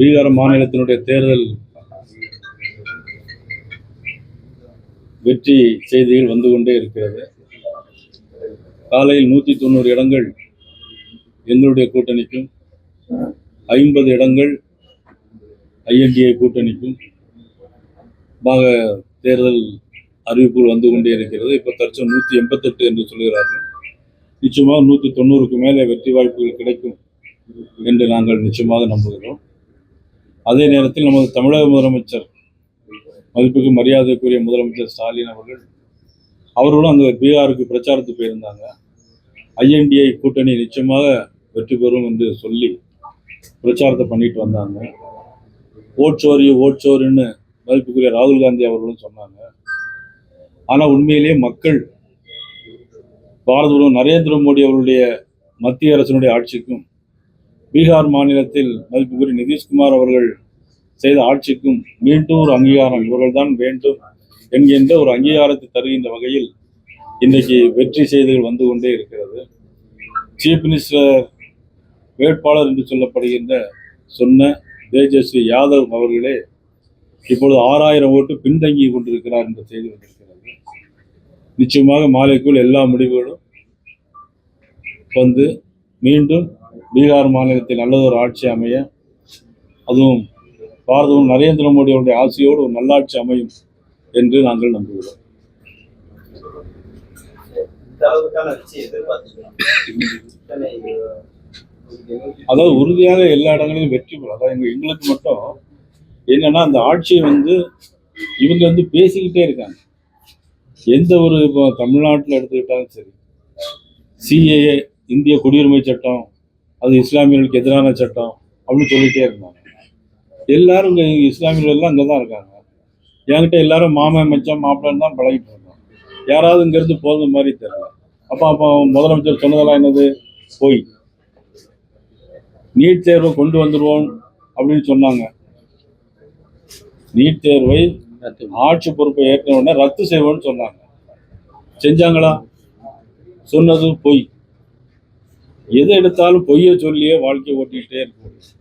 பீகார் மாநிலத்தினுடைய தேர்தல் வெற்றி செய்திகள் வந்து கொண்டே இருக்கிறது. காலையில் நூற்றி தொண்ணூறு இடங்கள் எங்களுடைய கூட்டணிக்கும் ஐம்பது இடங்கள் ஐஎன்டிஏ கூட்டணிக்கும் பாக தேர்தல் அறிவிப்புகள் வந்து கொண்டே இருக்கிறது. இப்போ தற்சம் நூற்றி எண்பத்தெட்டு என்று சொல்கிறார்கள். நிச்சயமாக நூற்றி தொண்ணூறுக்கு மேலே வெற்றி வாய்ப்புகள் கிடைக்கும் என்று நாங்கள் நிச்சயமாக நம்புகிறோம். அதே நேரத்தில் நமது தமிழக முதலமைச்சர் மதிப்புக்கு மரியாதைக்குரிய முதலமைச்சர் ஸ்டாலின் அவர்கள் அவர்களும் அங்கே பீகாருக்கு பிரச்சாரத்துக்கு போயிருந்தாங்க. ஐஎன்டிஐ கூட்டணி நிச்சயமாக வெற்றி பெறும் என்று சொல்லி பிரச்சாரத்தை பண்ணிட்டு வந்தாங்க. ஓட்சோரி ஓட்சோரின்னு மதிப்புக்குரிய ராகுல் காந்தி அவர்களும் சொன்னாங்க. ஆனால் உண்மையிலேயே மக்கள் பாரத பிரதமர் நரேந்திர மோடி அவருடைய மத்திய அரசினுடைய ஆட்சிக்கும் பீகார் மாநிலத்தில் மதிப்புக்குரிய நிதிஷ்குமார் அவர்கள் செய்த ஆட்சிக்கும் மீண்டும் ஒரு அங்கீகாரம். இவர்கள்தான் வேண்டும் என்கின்ற ஒரு அங்கீகாரத்தை தருகின்ற வகையில் இன்றைக்கு வெற்றி செய்திகள் வந்து கொண்டே இருக்கிறது. சீஃப் மினிஸ்டர் வேட்பாளர் என்று சொல்லப்படுகின்ற சொன்ன தேஜஸ்வி யாதவ் அவர்களே இப்பொழுது ஆறாயிரம் ஓட்டு பின்தங்கி கொண்டிருக்கிறார் என்ற செய்தி வந்திருக்கிறது. நிச்சயமாக மாலைக்குள் எல்லா முடிவுகளும் வந்து மீண்டும் பீகார் மாநிலத்தில் நல்லதொரு ஆட்சி அமைய அதுவும் பாரதம் நரேந்திர மோடி அவருடைய ஆசையோடு ஒரு நல்லாட்சி அமையும் என்று நாங்கள் நம்புகிறோம். அதாவது உறுதியாக எல்லா இடங்களிலும் வெற்றி பெறும் அதாவது எங்க எங்களுக்கு மட்டும் என்னன்னா அந்த ஆட்சியை வந்து இவங்க வந்து பேசிக்கிட்டே இருக்காங்க. எந்த ஒரு இப்போ தமிழ்நாட்டில் எடுத்துக்கிட்டாலும் சரி சிஏஏ இந்திய குடியுரிமை சட்டம் அது இஸ்லாமியர்களுக்கு எதிரான சட்டம் அப்படின்னு சொல்லிட்டே இருந்தாங்க. எல்லாரும் இங்கே இஸ்லாமியர்கள் எல்லாம் அங்கே தான் இருக்காங்க. என்கிட்ட எல்லாரும் மாமன் மச்சான் மாப்பிள்ளன்னு தான் பழகிட்டு இருந்தோம். யாராவது இங்கேருந்து போகிற மாதிரி தெரியல. அப்போ அப்போ முதலமைச்சர் சொன்னதெல்லாம் என்னது? போய். நீட் தேர்வை கொண்டு வந்துடுவோம் அப்படின்னு சொன்னாங்க. நீட் தேர்வை ஆட்சி பொறுப்பை ஏற்கனவே ரத்து செய்வோம்னு சொன்னாங்க. செஞ்சாங்களா? சொன்னது பொய். எதை எடுத்தாலும் பொய்யை சொல்லியே வாழ்க்கையை ஓட்டிக்கிட்டே இருக்க முடியும்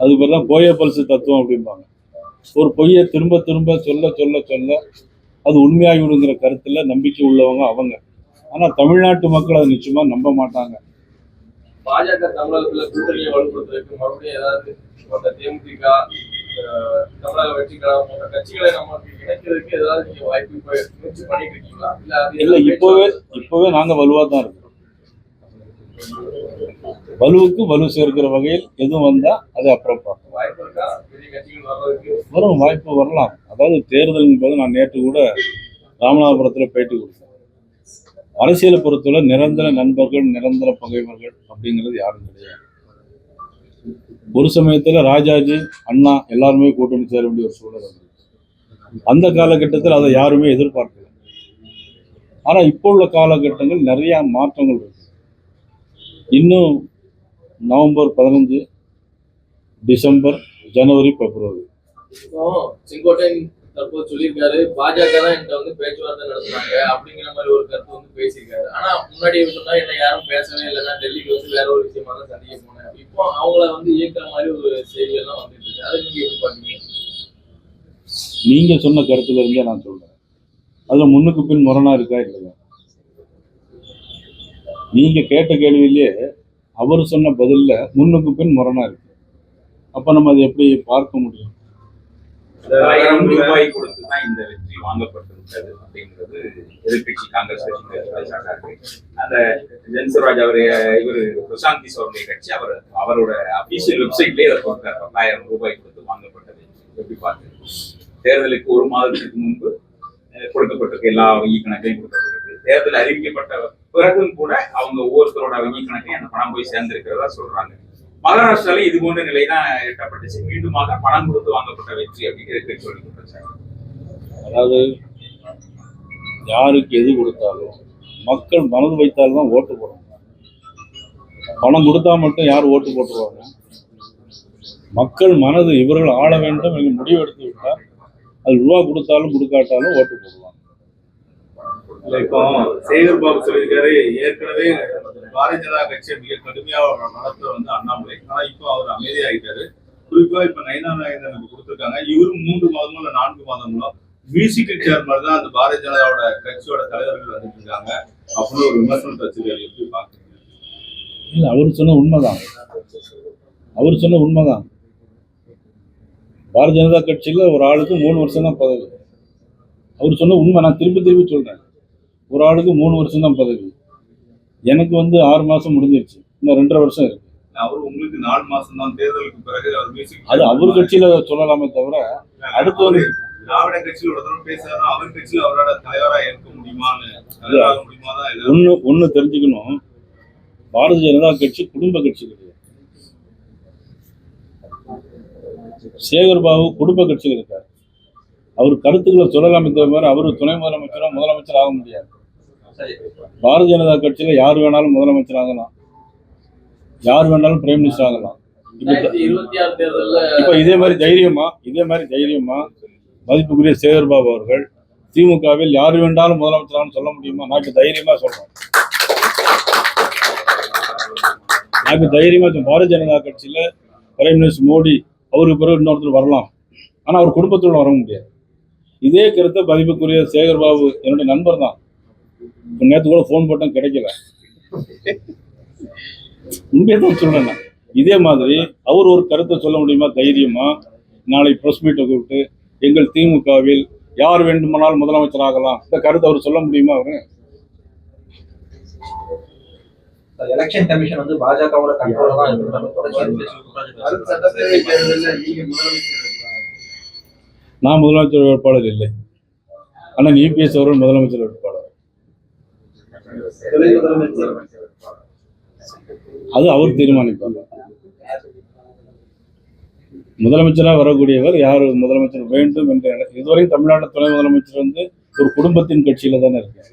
அதுக்கு பேர் தான் போய பல்சு தத்துவம் அப்படிம்பாங்க. ஒரு பொய்யை திரும்ப திரும்ப சொல்ல சொல்ல சொல்ல அது உண்மையாகிவிடுங்கிற கருத்துல நம்பிக்கை உள்ளவங்க அவங்க. ஆனா தமிழ்நாட்டு மக்கள் அதை நிச்சயமா நம்ப மாட்டாங்க. பாஜக தமிழகத்துல கூட்டணியை வலுப்படுத்துறதுக்கு மறுபடியும் ஏதாவது தேமுதிக தமிழக வெற்றி கழகம் போன்ற கட்சிகளை நமக்கு இணைக்கிறதுக்கு ஏதாவது வாய்ப்பு முயற்சி பண்ணிட்டு இருக்கீங்களா? இல்ல அது இல்ல இப்பவே இப்பவே நாங்க வலுவா தான் இருக்கோம். வலுவுக்கு வலு சேர்க்கிற வகையில் எதுவும் வந்தா அது அப்புறம் பார்ப்போம் வரும் வாய்ப்பு வரலாம். அதாவது தேர்தல் என்பது நான் நேற்று கூட ராமநாதபுரத்தில் பேட்டி கொடுத்தேன். அரசியலை பொறுத்தவரை நிரந்தர நண்பர்கள் நிரந்தர பகைவர்கள் அப்படிங்கிறது யாரும் கிடையாது. ஒரு சமயத்துல ராஜாஜி அண்ணா எல்லாருமே கூட்டணி சேர வேண்டிய ஒரு சூழல் வந்தது. அந்த காலகட்டத்தில் அதை யாருமே எதிர்பார்க்கல. ஆனா இப்போ உள்ள காலகட்டங்கள் நிறைய மாற்றங்கள் இருக்கு. இன்னும் நவம்பர் பதினஞ்சு டிசம்பர் ஜனவரி பிப்ரவரி. இப்போ செங்கோட்டையன் தற்போது சொல்லியிருக்காரு பாஜக தான் என்கிட்ட வந்து பேச்சுவார்த்தை நடத்துனாங்க அப்படிங்கிற மாதிரி ஒரு கருத்து வந்து பேசியிருக்காரு. ஆனா முன்னாடி சொன்னா என்ன யாரும் பேசவே இல்லைன்னா டெல்லிக்கு வந்து வேற ஒரு விஷயமா தான் சந்திக்க போனேன். இப்போ அவங்கள வந்து இயக்குற மாதிரி ஒரு செய்தி எல்லாம் வந்துட்டு இருக்கு. அதை நீங்க எப்படி பாக்குறீங்க நீங்க சொன்ன கருத்துல இருந்தே நான் சொல்றேன். அதுல முன்னுக்கு பின் முரணா இருக்கா இல்லையா? நீங்க கேட்ட கேள்வியிலேயே அவர் சொன்ன பதில்ல முன்னுக்கு பின் முரணா இருக்கு. அப்போ நம்ம அதை எப்படி பார்க்க முடியும்? ரூபாய் கொடுத்து தான் இந்த வெற்றி வாங்கப்பட்டிருக்கிறது அப்படிங்கிறது எதிர்கட்சி காங்கிரஸ் கட்சி அந்த ஜென்சராஜ் அவர் இவர் பிரசாந்த் கிஷோருடைய கட்சி அவர் அவரோட அபிஷியல் வெப்சைட்லயே அதை போட்டார். பத்தாயிரம் ரூபாய் கொடுத்து வாங்கப்பட்டது எப்படி பார்த்து தேர்தலுக்கு ஒரு மாதத்துக்கு முன்பு அஹ், கொடுக்கப்பட்டிருக்கு எல்லா வங்கி கணக்கையும் கொடுக்கப்பட்டிருக்கு தேர்தல் அறிவிக்கப்பட்ட பிறகும் கூட அவங்க ஒவ்வொருத்தரோட வங்கி கணக்கையும் அந்த பணம் போய் சேர்ந்திருக்கிறதா சொல்றாங்க. மகாராஷ்டிரால இது போன்ற நிலை தான் எட்டப்பட்டுச்சு. மீண்டுமாக பணம் கொடுத்து வாங்கப்பட்ட வெற்றி அப்படிங்கிறது எதிர்க்கட்சி அதாவது யாருக்கு எது கொடுத்தாலும் மக்கள் மனது வைத்தால்தான் ஓட்டு போடுறாங்க பணம் கொடுத்தா மட்டும் யார் ஓட்டு போட்டுருவாங்க? மக்கள் மனது இவர்கள் ஆள வேண்டும் என்று முடிவெடுத்து விட்டால் அது ரூபா கொடுத்தாலும் கொடுக்காட்டாலும் ஓட்டு போடுவாங்க. இப்போ சேகர் பாபு சொல்லியிருக்காரு ஏற்கனவே பாரதிய ஜனதா கட்சியை மிக கடுமையாக நடத்த வந்து அண்ணாமலை. ஆனா இப்போ அவர் அமைதியாகிட்டாரு. குறிப்பா இப்ப நயனா நாயந்தனுக்கு கொடுத்துருக்காங்க. இவரும் மூன்று மாதமும் இல்ல நான்கு மாதங்களோ மியூசிக்கல் சேர் மாதிரி தான் அந்த பாரதிய ஜனதாவோட கட்சியோட தலைவர்கள் வந்துட்டு இருக்காங்க. அப்படின்னு ஒரு விமர்சனத்தை வச்சிருக்காரு எப்படி பாக்குறீங்க இல்லை அவர் சொன்ன உண்மைதான். அவர் சொன்ன உண்மைதான். பாரதிய ஜனதா கட்சியில் ஒரு ஆளுக்கு மூணு வருஷம் தான் பதவி. அவர் சொன்ன உண்மை நான் திருப்பி திருப்பி சொல்கிறேன் ஒரு ஆளுக்கு மூணு வருஷம் தான் பதவி. எனக்கு வந்து ஆறு மாசம் முடிஞ்சிருச்சு. இன்னும் ரெண்டரை வருஷம் இருக்கு. அவர் உங்களுக்கு நாலு மாசம் தான் தேர்தலுக்கு பிறகு அவர் அது அவர் கட்சியில சொல்லலாமே தவிர அடுத்து ஒரு திராவிட கட்சியில் ஒரு தடவை பேசுறாரு அவர் கட்சியில் அவரோட தலைவரா இருக்க முடியுமான்னு ஒன்று ஒன்று தெரிஞ்சுக்கணும். பாரதிய ஜனதா கட்சி குடும்ப கட்சி கிடையாது. சேகர் பாபு குடும்ப கட்சியில் இருக்கார். அவர் கருத்துக்களை சொல்லலாமே தவிர அவர் துணை முதலமைச்சரோ முதலமைச்சர் ஆக முடியாது. பாரதிய ஜனதா கட்சியில யார் வேணாலும் முதலமைச்சர் ஆகலாம். யார் வேணாலும் பிரைம் மினிஸ்டர் ஆகலாம். இப்ப இதே மாதிரி தைரியமா இதே மாதிரி தைரியமா மதிப்புக்குரிய சேகர் பாபு அவர்கள் திமுகவில் யார் வேண்டாலும் முதலமைச்சரான்னு சொல்ல முடியுமா? நான் தைரியமா சொல்றேன். இப்ப தைரியமா. பாரதிய ஜனதா கட்சியில பிரைம் மினிஸ்டர் மோடி அவருக்கு பிறகு இன்னொருத்தர் வரலாம். ஆனா அவர் குடும்பத்தோட வர முடியாது. இதே கருத்தை மதிப்புக்குரிய சேகர் பாபு என்னுடைய நண்பர் தான் நேத்து கூட ஃபோன் போட்டேன் கிடைக்கல. உண்மையை தான் சொல்றேன் நான். இதே மாதிரி அவர் ஒரு கருத்தை சொல்ல முடியுமா? தைரியமா? நாளை பிரஸ் மீட்டை கூப்பிட்டு எங்கள் திமுகவில் யார் வேண்டுமானாலும் முதலமைச்சர் ஆகலாம். இந்த கருத்தை அவர் சொல்ல முடியுமா அவரு? எலெக்ஷன் கமிஷன் வந்து பாஜகவோட கண்ட்ரோல தான். நான் முதலமைச்சர் வேட்பாளர் இல்லை. ஆனால் இபிஎஸ் அவர்கள் முதலமைச்சர் வேட்பாளர். துணை முதலமைச்சர் அது அவர் தீர்மானிப்பார். முதலமைச்சராக வரக்கூடியவர் யார்? முதலமைச்சர் வேண்டும் என்ற இதுவரை தமிழ்நாடு துணை முதலமைச்சர் வந்து ஒரு குடும்பத்தின் கட்சியில தானே இருக்காரு.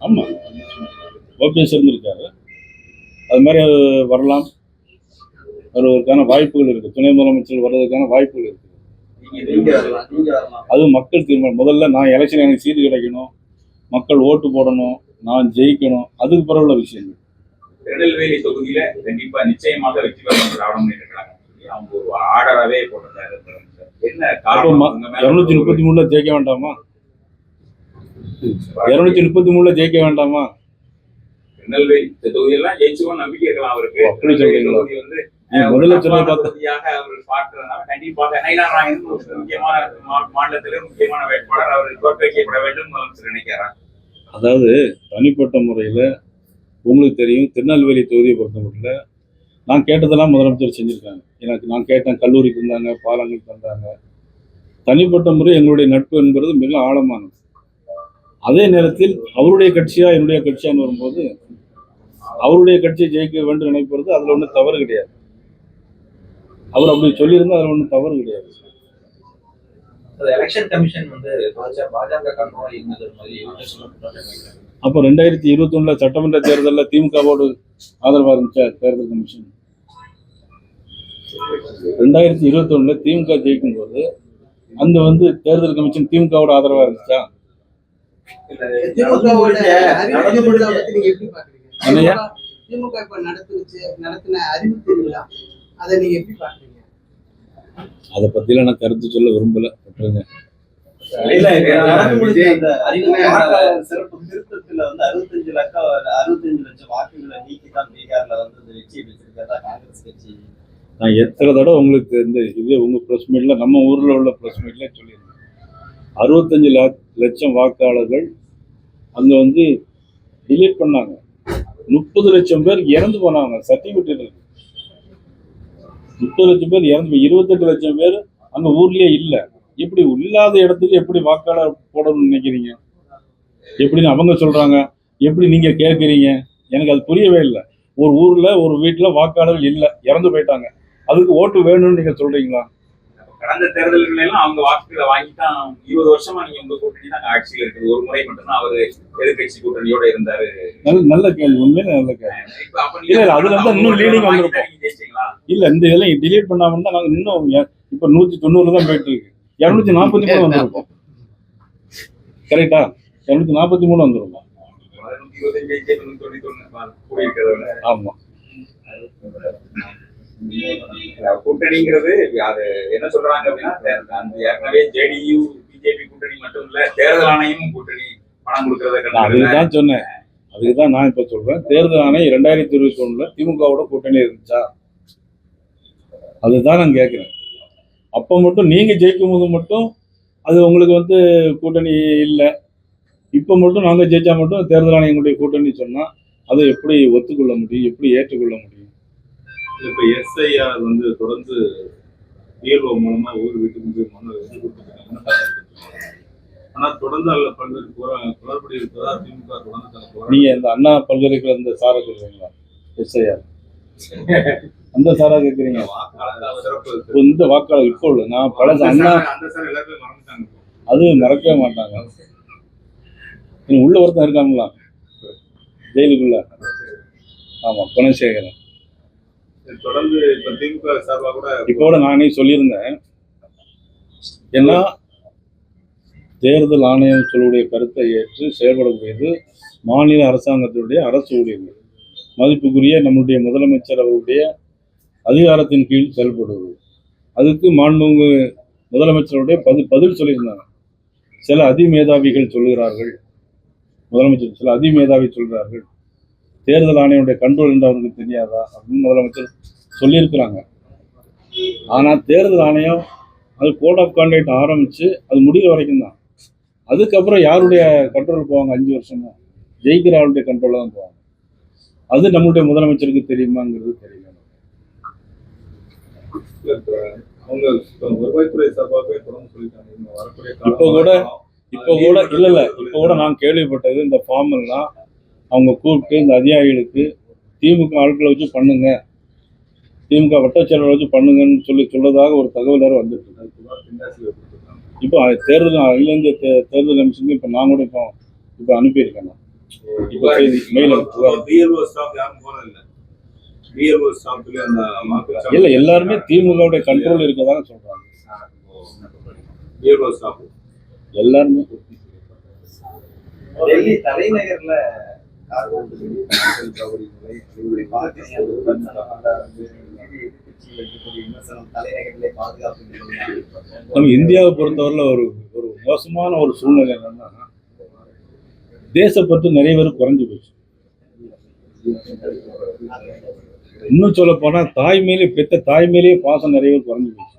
ஆமா. ஓபிஎஸ் இருந்திருக்காரு. அது மாதிரி அது வரலாம். வருவதற்கான வாய்ப்புகள் இருக்கு. துணை முதலமைச்சர் வர்றதுக்கான வாய்ப்புகள் இருக்கு. அது மக்கள் தீர்மானம். முதல்ல நான் எலெக்ஷன் எனக்கு சீட்டு கிடைக்கணும். மக்கள் ஓட்டு போடணும். நான் ஜெயிக்கணும். அதுக்கு பிறகு உள்ள விஷயங்கள். திருநெல்வேலி தொகுதியில கண்டிப்பா நிச்சயமாக வெற்றி பெறும் திராவிட முன்னேற்ற கழகம் அவங்க ஒரு ஆர்டராகவே போட்டிருந்தாரு. என்ன காரணம்? இருநூத்தி முப்பத்தி மூணுல ஜெயிக்க வேண்டாமா? இருநூத்தி முப்பத்தி மூணுல ஜெயிக்க வேண்டாமா? திருநெல்வேலி தொகுதியெல்லாம் ஜெயிச்சுவோம் நம்பிக்கை இருக்கலாம் அவருக்கு. அப்படி சொல்றீங்களா? முதல்ல ஒரு சொன்னதை தப்பான பார்த்தா- தொகுதியாக அவர் பார்க்கிறதுனால கண்டிப்பாக நயினா நாயகன் ஒரு முக்கியமான மாநிலத்திலே முக்கியமான வேட்பாளர். அவர் தோற்கடிக்கப்பட வேண்டும் முதலமைச்சர் நினைக்கிறார். அதாவது தனிப்பட்ட முறையில் உங்களுக்கு தெரியும் திருநெல்வேலி தொகுதியை பொறுத்தமட்டில் நான் கேட்டதெல்லாம் முதலமைச்சர் செஞ்சுருக்காங்க. எனக்கு நான் கேட்டேன் கல்லூரி தந்தாங்க பாலங்கள் தந்தாங்க தனிப்பட்ட முறை எங்களுடைய நட்பு என்பது மிக ஆழமானது. அதே நேரத்தில் அவருடைய கட்சியா என்னுடைய கட்சியான்னு வரும்போது அவருடைய கட்சியை ஜெயிக்க வேண்டும் நினைப்பது அதில் ஒன்றும் தவறு கிடையாது. அவர் அப்படி சொல்லியிருந்தா அதில் ஒன்றும் தவறு கிடையாது. எலெக்ஷன் கமிஷன் வந்து. அப்போ ரெண்டாயிரத்தி இருபத்தொன்னுல சட்டமன்ற தேர்தலில் திமுகவோடு ஆதரவாக இருந்துச்சா தேர்தல் கமிஷன் ரெண்டாயிரத்தி இருபத்தொன்னுல திமுக ஜெயிக்கும் போது அந்த வந்து தேர்தல் கமிஷன் திமுகவோட ஆதரவாக இருந்துச்சா? திமுக இப்ப நடத்துச்சு நடத்தின அறிவு அதை நீங்க எப்படி பாக்குறீங்க அதை பற்றிலாம் நான் கருத்து சொல்ல விரும்பல விட்டுருங்க. சிறப்பு திருத்தத்துல வந்து அறுபத்தஞ்சு லட்சம் அறுபத்தஞ்சு லட்சம் வாக்குகளை நீக்கி தான் பீகார்ல வந்து இந்த வெற்றியை பெற்றிருக்கிறதா காங்கிரஸ் கட்சி? நான் எத்தனை தடவை உங்களுக்கு இந்த இதே உங்கள் ப்ரெஸ் மீட்டில் நம்ம ஊரில் உள்ள ப்ரெஸ் மீட்டில் சொல்லியிருந்தேன். அறுபத்தஞ்சு லட்சம் வாக்காளர்கள் அங்கே வந்து டிலீட் பண்ணாங்க. முப்பது லட்சம் பேர் இறந்து போனாங்க சர்டிஃபிகேட் முப்பது லட்சம் பேர் இறந்து இருபத்தெட்டு லட்சம் பேர் அந்த ஊர்லயே இல்லை. இப்படி இல்லாத இடத்துக்கு எப்படி வாக்காளர் போடணும்னு நினைக்கிறீங்க? எப்படின்னு அவங்க சொல்றாங்க. எப்படி நீங்க கேட்குறீங்க? எனக்கு அது புரியவே இல்லை. ஒரு ஊர்ல ஒரு வீட்டில் வாக்காளர்கள் இல்லை. இறந்து போயிட்டாங்க. அதுக்கு ஓட்டு வேணும்னு நீங்க சொல்றீங்களா? கடந்த தேர்தல்கள் எல்லாம் அவங்க வாக்குகளை வாங்கி தான் இருபது வருஷமா நீங்க உங்க கூட்டணி தான் ஆட்சியில் இருக்குது. ஒரு முறை மட்டும்தான் அவரு எதிர்கட்சி கூட்டணியோட இருந்தாரு. நல்ல நல்ல கேள்வி. உண்மையில நல்ல கேள்வி. அதுல இருந்தா இன்னும் வாங்கி வந்திருப்போம். தான் இல்ல இந்த இதெல்லாம் டிலீட் பண்ணாம இருந்தா நாங்க இன்னும் இப்ப நூத்தி தொண்ணூறு தான் போயிட்டு இருக்கு. இருநூத்தி நாற்பத்தி மூணு வந்திருக்கோம். கரெக்டா இருநூத்தி நாற்பத்தி மூணு வந்திருக்கோம். ஆமா. கூட்டணிங்கிறது அது என்ன சொல்றாங்க அப்படின்னா அந்த ஏற்கனவே ஜேடியு பிஜேபி கூட்டணி மட்டும் இல்ல தேர்தல் ஆணையமும் கூட்டணி பணம் கொடுக்கறத அதுதான் அதுக்கு தான் சொன்னேன். அதுக்குதான் நான் இப்ப சொல்றேன். தேர்தல் ஆணையம் இரண்டாயிரத்தி இருபத்தி ஒண்ணுல திமுகவோட கூட்டணி இருந்துச்சா? அதுதான் நான் கேட்கிறேன் அப்ப மட்டும் நீங்க ஜெயிக்கும் போது மட்டும் அது உங்களுக்கு வந்து கூட்டணி இல்லை. இப்போ மட்டும் நாங்க ஜெயிச்சா மட்டும் தேர்தல் ஆணையங்களுடைய கூட்டணி சொன்னா அதை எப்படி ஒத்துக்கொள்ள முடியும்? எப்படி ஏற்றுக்கொள்ள முடியும்? இப்ப எஸ்ஐஆர் வந்து தொடர்ந்து இயல்பு மூலமா ஊர் வீட்டுக்கு போய் மனு கொடுத்துருக்காங்க. ஆனா தொடர்ந்து அதுல பல்வேறு குளறுபடி இருப்பதா திமுக தொடர்ந்து நீங்க இந்த அண்ணா பல்கலைக்கழக இந்த சாரை சொல்றீங்களா எஸ்ஐஆர் அந்த சாரா. இப்ப இந்த வாக்காளர் இப்போ உள்ள நான் அந்த அண்ணா அது மறக்கவே மாட்டாங்க. உள்ள ஒருத்தன் இருக்காங்களா ஜெயிலுக்குள்ள. ஆமா குணசேகரன். தொடர்ந்து இப்ப திமுக கூட இப்போட நானே சொல்லியிருந்தேன். ஏன்னா தேர்தல் ஆணையம் சொல்லுடைய கருத்தை ஏற்று செயல்படக்கூடியது மாநில அரசாங்கத்தினுடைய அரசு ஊழியர்கள். மதிப்புக்குரிய நம்முடைய முதலமைச்சர் அவருடைய அதிகாரத்தின் கீழ் செயல்படுவது. அதுக்கு மாண்புமிகு முதலமைச்சருடைய பதில் பதில் சொல்லியிருந்தாங்க. சில அதிமேதாவிகள் சொல்கிறார்கள் முதலமைச்சர் சில அதிமேதாவி சொல்கிறார்கள். தேர்தல் ஆணையனுடைய கண்ட்ரோல் என்று அவருக்கு தெரியாதா அப்படின்னு முதலமைச்சர் சொல்லியிருக்கிறாங்க. ஆனா தேர்தல் ஆணையம் அது கோட் ஆஃப் கான்டாக்ட் ஆரம்பிச்சு அது முடிகிற வரைக்கும் தான் அதுக்கப்புறம் யாருடைய கண்ட்ரோல் போவாங்க? அஞ்சு வருஷமா. ஜெயிக்கிற ஆளுடைய கண்ட்ரோல் தான் போவாங்க. அது நம்மளுடைய முதலமைச்சருக்கு தெரியுமாங்கிறது தெரியல. இப்ப கூட இப்போ கூட இல்ல இல்ல. இப்போ கூட நான் கேள்விப்பட்டது இந்த ஃபார்ம் எல்லாம் அவங்க கூப்பிட்டு இந்த அதிகாரிகளுக்கு திமுக ஆட்களை வச்சு பண்ணுங்க. திமுக வட்டச்செயலாளர் வச்சு பண்ணுங்கன்னு சொல்லி சொல்லதாக ஒரு தகவல் வேற வந்துட்டு இப்போ அது தேர்தல் அகில இந்திய தே- தேர்தல் கமிஷனுக்கு இப்போ நான் கூட இப்போ இப்போ அனுப்பியிருக்கேன் நான். இப்போ செய்தி மெயில் இல்ல எல்லாருமே திமுகவுடைய கண்ட்ரோல் இருக்கதாக சொல்றாங்க. எல்லாருமே டெல்லி தலைநகர்ல நம்ம இந்தியாவை பொறுத்தவரையில் ஒரு ஒரு மோசமான ஒரு சூழ்நிலை என்னன்னா தேசப்பற்று நிறைய பேர் குறைஞ்சு போச்சு. இன்னும் சொல்ல போனா தாய் மேலே பெத்த தாய் மேலேயே பாசம் நிறைய பேர் குறைஞ்சு போச்சு.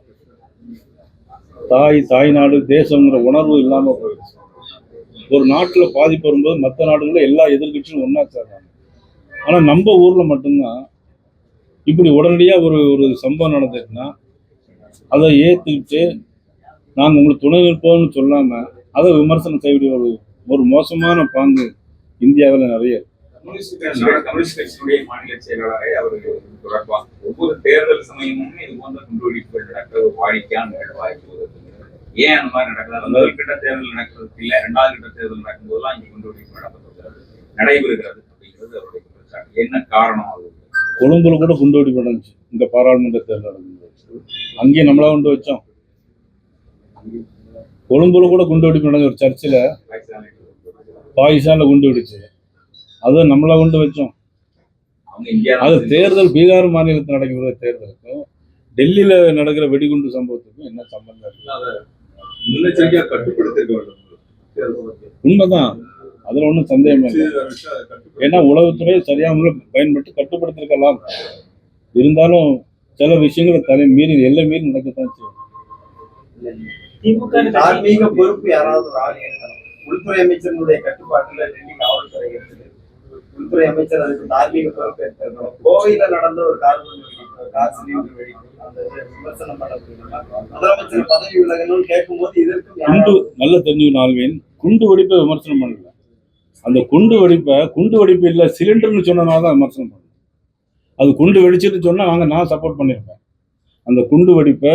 தாய் தாய்நாடு தேசங்கிற உணர்வு இல்லாம போயிடுச்சு. ஒரு நாட்டுல பாதிப்பு வரும்போது மற்ற நாடுகளில் எல்லா எதிர்கட்சியும் ஒன்றா சேர்றாங்க. ஆனா நம்ம ஊர்ல மட்டும்தான் இப்படி உடனடியா ஒரு ஒரு சம்பவம் நடந்துச்சுன்னா அதை ஏத்துக்கிட்டு நாங்க உங்களுக்கு துணை நிற்போம்னு சொல்லாம அதை விமர்சனம் செய்யக்கூடிய ஒரு ஒரு மோசமான பாங்கு இந்தியாவில் நிறைய கம்யூனிஸ்ட் கட்சியினுடைய மாநில செயலாளரை அவர் தொடர்பாக ஒவ்வொரு தேர்தல் சமயமும் இது போன்ற குண்டுவெடிப்புகள் நடக்க ஒரு வாடிக்கையான வாய்ப்பு ஏன் அந்த மாதிரி நடக்குது? முதல் கட்ட தேர்தல் நடக்கிறதுக்கு இல்ல. இரண்டாவது கட்ட தேர்தல் நடக்கும்போதெல்லாம் இங்க குண்டுவெடிப்பு நடக்கப்படுகிறது. நடைபெறுகிறது அப்படிங்கிறது அவருடைய குற்றச்சாட்டு. என்ன காரணம் அது? கொழும்புல கூட குண்டுவெடிப்பு நடந்துச்சு. இந்த பாராளுமன்ற தேர்தல் நடக்கும்போது அங்கேயும் நம்மளா கொண்டு வச்சோம். கொழும்புல கூட குண்டுவெடிப்பு நடந்த ஒரு சர்ச்சில் பாகிஸ்தான்ல குண்டு வெடிச்சு அதை நம்மளா கொண்டு வச்சோம். அது தேர்தல் பீகார் மாநிலத்தில் நடக்கிற தேர்தலுக்கும் டெல்லியில நடக்கிற வெடிகுண்டு சம்பவத்துக்கும் என்ன சம்பந்தம் இருக்கு? முன்னெச்சரிக்கையா கட்டுப்படுத்திருக்க வேண்டும். உண்மைதான். அதுல ஒன்றும் சந்தேகம் இல்லை. ஏன்னா உளவுத்துறை சரியா முறை பயன்பட்டு கட்டுப்படுத்திருக்கலாம். இருந்தாலும் சில விஷயங்களை தலை மீறி எல்லை மீறி நடக்கத்தான் செய்யும். தார்மீக பொறுப்பு யாராவது உள்துறை அமைச்சருடைய கட்டுப்பாட்டுல டெல்லி காவல்துறை இருக்குது. உள்துறை அமைச்சர் அதுக்கு தார்மீக பொறுப்பு எடுத்திருக்கணும் கோவையில நடந்த ஒரு கார் குண்டு நல்ல தெரிஞ்சு ஆள்வேன் குண்டு வெடிப்பை விமர்சனம் பண்ணல. அந்த குண்டு வெடிப்பை குண்டு வெடிப்பு இல்லை சிலிண்டர்னு சொன்னனால தான் விமர்சனம் பண்ணணும் அது குண்டு வெடிச்சுட்டு சொன்னா நாங்க நான் சப்போர்ட் பண்ணியிருப்பேன் அந்த குண்டு வெடிப்பை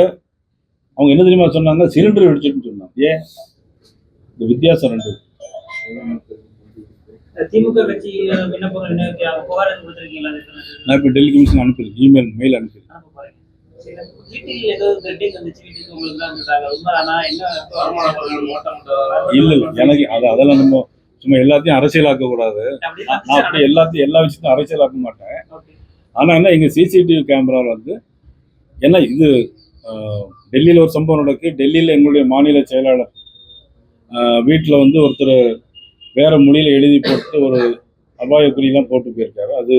அவங்க என்ன தெரியுமா சொன்னாங்க? சிலிண்டர் வெடிச்சிட்டுன்னு சொன்னாங்க. ஏன்? இந்த வித்தியாசம் ரெண்டு. திமுக கட்சி விண்ணப்பங்கள் என்ன இருக்கு? அவங்க புகார் எதுவும் கொடுத்திருக்கீங்களா இதுக்கு? நான் இப்போ டெல்லி கமிஷன் அனுப்பியிருக்கேன் இமெயில் மெயில் அனுப்பியிருக்கேன் அனுப்ப போறீங்க. சரி, வீட்டுக்கு ஏதோ திடீர்னு வந்துச்சு, வீட்டுக்கு உங்களுக்கு தான் வந்துட்டாங்க. உண்மைதானா? என்ன வருமான வரிகள் ஓட்டம் இல்ல இல்ல எனக்கு அது அதெல்லாம் நம்ம சும்மா எல்லாத்தையும் அரசியலாக்க கூடாது நான் அப்படி எல்லாத்தையும் எல்லா விஷயத்தையும் அரசியலாக்க மாட்டேன். ஆனால் என்ன எங்கள் சிசிடிவி கேமராவில் வந்து ஏன்னா இது டெல்லியில் ஒரு சம்பவம் நடக்கு டெல்லியில் எங்களுடைய மாநில செயலாளர் வீட்டில் வந்து ஒருத்தர் வேற மொழியில் எழுதி போட்டு ஒரு அபாய குறியெல்லாம் போட்டு போயிருக்காரு. அது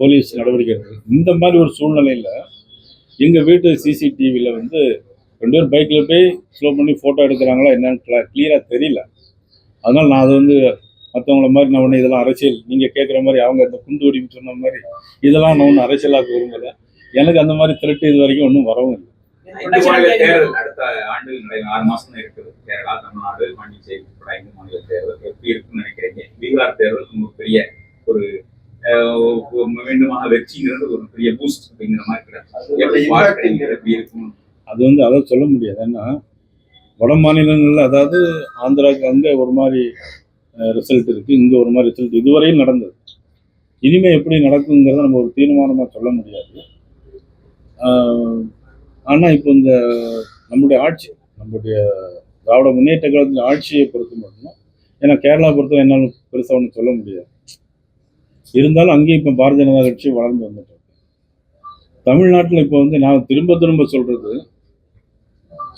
போலீஸ் நடவடிக்கை எடுக்குது இந்த மாதிரி ஒரு சூழ்நிலையில் எங்கள் வீட்டு சிசிடிவியில் வந்து ரெண்டு பேரும் பைக்கில் போய் ஸ்லோ பண்ணி ஃபோட்டோ எடுக்கிறாங்களா என்னன்னு கிளியராக தெரியல. அதனால் நான் அதை வந்து மற்றவங்கள மாதிரி நான் ஒன்று இதெல்லாம் அரசியல் நீங்கள் கேட்குற மாதிரி அவங்க இந்த குண்டு வெடிப்பு சொன்ன மாதிரி இதெல்லாம் நான் ஒன்றும் அரசியலாக்க விரும்பலை. எனக்கு அந்த மாதிரி திருட்டு இது வரைக்கும் ஒன்றும் வரவும் இல்லை. தேர்தல் அடுத்த ஆண்டு ஆறு மாசம் தான் இருக்குது. கேரளா தமிழ்நாடு பாண்டிச்சேரி உட்பட ஐந்து மாநில தேர்தல் எப்படி இருக்குன்னு நினைக்கிறீங்க? பீகார் தேர்தல் ரொம்ப பெரிய ஒரு அஹ், ஒரு மீண்டுமாக வெற்றிங்கிறது ஒரு பெரிய பூஸ்ட் அப்படிங்கிற மாதிரி எப்படி இருக்கும்? அது வந்து அதை சொல்ல முடியாது. ஏன்னா வட மாநிலங்களில் அதாவது ஆந்திராவுக்கு அங்கே ஒரு மாதிரி ரிசல்ட் இருக்குது இங்கே ஒரு மாதிரி ரிசல்ட் இதுவரையும் நடந்தது. இனிமேல் எப்படி நடக்குங்கிறத நம்ம ஒரு தீர்மானமாக சொல்ல முடியாது. ஆனால் இப்போ இந்த நம்முடைய ஆட்சி நம்முடைய திராவிட முன்னேற்ற காலத்தில் ஆட்சியை பொறுத்து மட்டும் ஏன்னா கேரளா பொறுத்த என்னால் பெருசாக ஒன்றும் சொல்ல முடியாது. இருந்தாலும் அங்கேயும் இப்போ பாரதிய ஜனதா கட்சி வளர்ந்து வந்துட்டு தமிழ்நாட்டில் இப்போ வந்து நான் திரும்ப திரும்ப சொல்கிறது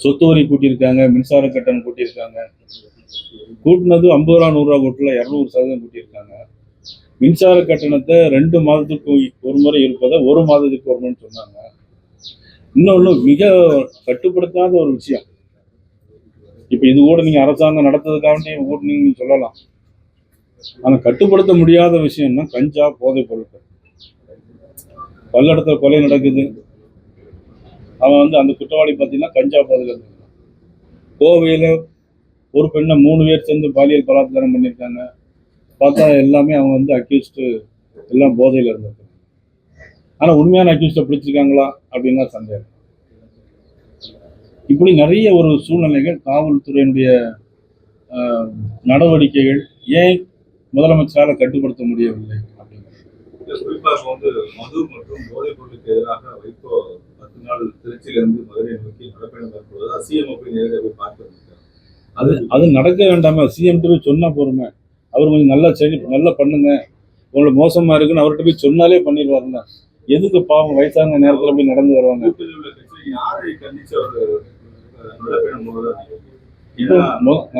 சொத்து வரி கூட்டியிருக்காங்க மின்சார கட்டணம் கூட்டியிருக்காங்க. கூட்டினது ஐம்பது ரூபா நூறுரூவா கூட்டில் இரநூறு சதவீதம் கூட்டியிருக்காங்க. மின்சார கட்டணத்தை ரெண்டு மாதத்துக்கு ஒரு முறை இருப்பதை ஒரு மாதத்துக்கு ஒரு முறைன்னு சொன்னாங்க. இன்னொன்று மிக கட்டுப்படுத்தாத ஒரு விஷயம். இப்போ இது கூட நீங்கள் அரசாங்கம் நடத்ததுக்காக கூட நீங்கள் சொல்லலாம். ஆனால் கட்டுப்படுத்த முடியாத விஷயம்னா கஞ்சா போதைப் பொருட்கள். பல்லடத்தில் கொலை நடக்குது. அவன் வந்து அந்த குற்றவாளி பார்த்தீங்கன்னா கஞ்சா போதையில் கோவையில் ஒரு பெண்ணை மூணு பேர் சேர்ந்து பாலியல் பலாத்காரம் பண்ணியிருக்காங்க. பார்த்தா எல்லாமே அவங்க வந்து அக்யூஸ்டு எல்லாம் போதையில் இருந்திருக்காங்க ஆனால் உண்மையான அக்யூஸ்டை பிடிச்சிருக்காங்களா அப்படின்னா சந்தேகம். இப்படி நிறைய ஒரு சூழ்நிலைகள் காவல்துறையினுடைய நடவடிக்கைகள் ஏன் முதலமைச்சரால் கட்டுப்படுத்த முடியவில்லை அப்படிங்கிறது இந்த குறிப்பா இப்ப வந்து மது மற்றும் போதைப் பொருளுக்கு எதிராக வைகோ பத்து நாள் திருச்சியிலிருந்து மதுரை நோக்கி நடப்பயணம் மேற்கொள்வது அசிஎம் போய் வந்திருக்காரு அது அது நடக்க வேண்டாமா சிஎம் போய் சொன்னா போருமே அவர் கொஞ்சம் நல்லா சரி நல்லா பண்ணுங்க. உங்களை மோசமா இருக்குன்னு அவர்கிட்ட போய் சொன்னாலே பண்ணிடுவாருங்க. எதுக்கு பாவம் வயசான நேரத்துல போய் நடந்து வருவாங்க?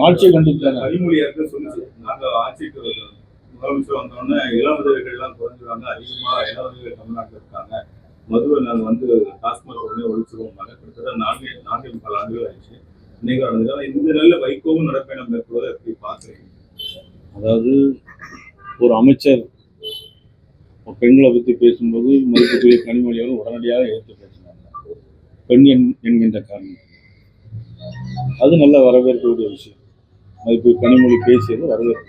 ஆட்சியை கண்டிப்பாங்க கனிமொழியாருக்கு சொல்லுச்சு. நாங்க ஆட்சிக்கு. முதலமைச்சர் வந்தோடனே இளம் விதவைகள் எல்லாம் குறைஞ்சிருவாங்க. அதிகமா இளம் விதவைகள் தமிழ்நாட்டில் இருக்காங்க. மதுவை நாங்கள் வந்து டாஸ்மாக் உடனே ஒழிச்சிருவோம். கிட்டத்தட்ட நான்கு நான்கு முக்கால் ஆண்டுகள் ஆயிடுச்சு. இன்னைக்கு நடந்தது ஆனா இந்த நிலையில வைகோவும் நடப்பயணம் மேற்கொள்வதை எப்படி பார்க்குறீங்க? அதாவது ஒரு அமைச்சர் பெண்களை பற்றி பேசும்போது மதிப்புக்குரிய கனிமொழியால் உடனடியாக எடுத்து பேசினாங்க. பெண் என்- என்கின்ற காரணம். அது நல்ல வரவேற்கக்கூடிய விஷயம். மதிப்பு கனிமொழி பேசியது வரவேற்க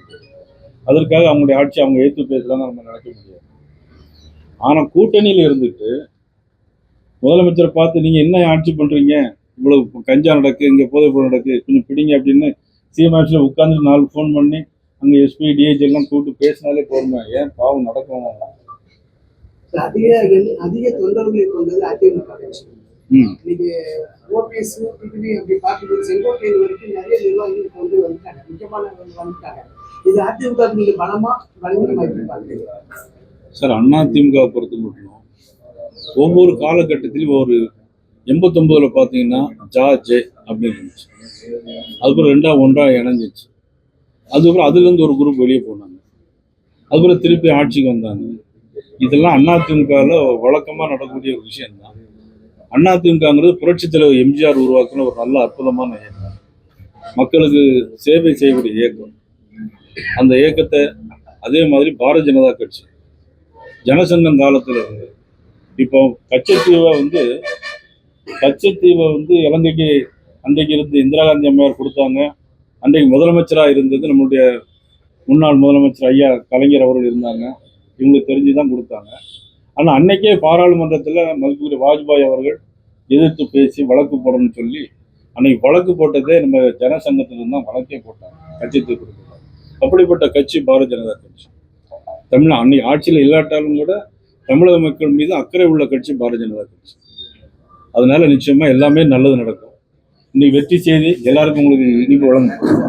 அதற்காக அவங்களுடைய ஆட்சி அவங்க ஏற்று பேசுறாங்க நம்ம நடக்க முடியாது. ஆனால் கூட்டணியில் இருந்துட்டு முதலமைச்சரை பார்த்து நீங்கள் என்ன ஆட்சி பண்ணுறீங்க இவ்வளவு கஞ்சா நடக்கு இங்கே போதைப்பொருள் நடக்கு கொஞ்சம் பிடிங்க அப்படின்னு சிஎம் ஆட்சியில் உட்காந்து நாலு ஃபோன் பண்ணி அங்கே எஸ்பி டிஹெச் எல்லாம் கூப்பிட்டு பேசினாலே போதுமா? ஏன் பாவம் நடக்கும்? அதிக அதிக தொண்டர்களை கொண்டது அதிமுக கட்சி. இன்னைக்கு ஓபிஎஸ் டிடிவி அப்படி பார்க்கும்போது செங்கோட்டையன் வரைக்கும் நிறைய நிர்வாகிகள் கொண்டு வந்துட்டாங்க. முக்கியமானவங்க வந்துட்டாங்க. இது அதிமுக நீங்க பலமா பலவீனமா எப்படி பாக்குறீங்க சார் அதிமுக பொறுத்த மட்டும் ஒவ்வொரு காலகட்டத்திலும் ஒரு எண்பத்தொம்போதுல பார்த்தீங்கன்னா ஜா ஜே அப்படின்னு இருந்துச்சு. அதுக்கப்புறம் ரெண்டா ஒன்றா இணைஞ்சிச்சு அதுக்கப்புறம் அதுலேருந்து ஒரு குரூப் வெளியே போனாங்க. அதுக்கப்புறம் திருப்பி ஆட்சிக்கு வந்தாங்க. இதெல்லாம் அதிமுகவில் வழக்கமாக நடக்கக்கூடிய ஒரு விஷயம்தான். அதிமுகங்கிறது புரட்சித் தலைவர் எம்ஜிஆர் உருவாக்குன ஒரு நல்ல அற்புதமான இயக்கம். மக்களுக்கு சேவை செய்யக்கூடிய இயக்கம். அந்த இயக்கத்தை அதே மாதிரி பாரதிய ஜனதா கட்சி ஜனசங்கம் காலத்தில் இருந்து இப்போ கச்சத்தீவை வந்து கச்சத்தீவை வந்து இலங்கைக்கு அன்றைக்கு இருந்து இந்திரா காந்தி அம்மையார் கொடுத்தாங்க. அன்றைக்கு முதலமைச்சராக இருந்தது நம்மளுடைய முன்னாள் முதலமைச்சர் ஐயா கலைஞர் அவர்கள் இருந்தாங்க. இவங்களுக்கு தெரிஞ்சு தான் கொடுத்தாங்க. ஆனால் அன்னைக்கே பாராளுமன்றத்தில் மதிப்புக்குரிய வாஜ்பாய் அவர்கள் எதிர்த்து பேசி வழக்கு போடணும்னு சொல்லி அன்னைக்கு வழக்கு போட்டதே நம்ம ஜனசங்கத்திலிருந்து தான் வழக்கே போட்டாங்க. கட்சித்து கொடுத்தாங்க அப்படிப்பட்ட கட்சி பாரதிய ஜனதா கட்சி. தமிழ் அன்னைக்கு ஆட்சியில் இல்லாட்டாலும் கூட தமிழக மக்கள் மீது அக்கறை உள்ள கட்சி பாரதிய ஜனதா கட்சி. அதனால நிச்சயமாக எல்லாமே நல்லது நடக்கும். இன்னைக்கு வெற்றி செய்தி எல்லாருக்கும் உங்களுக்கு இனிப்பு வழங்கும்.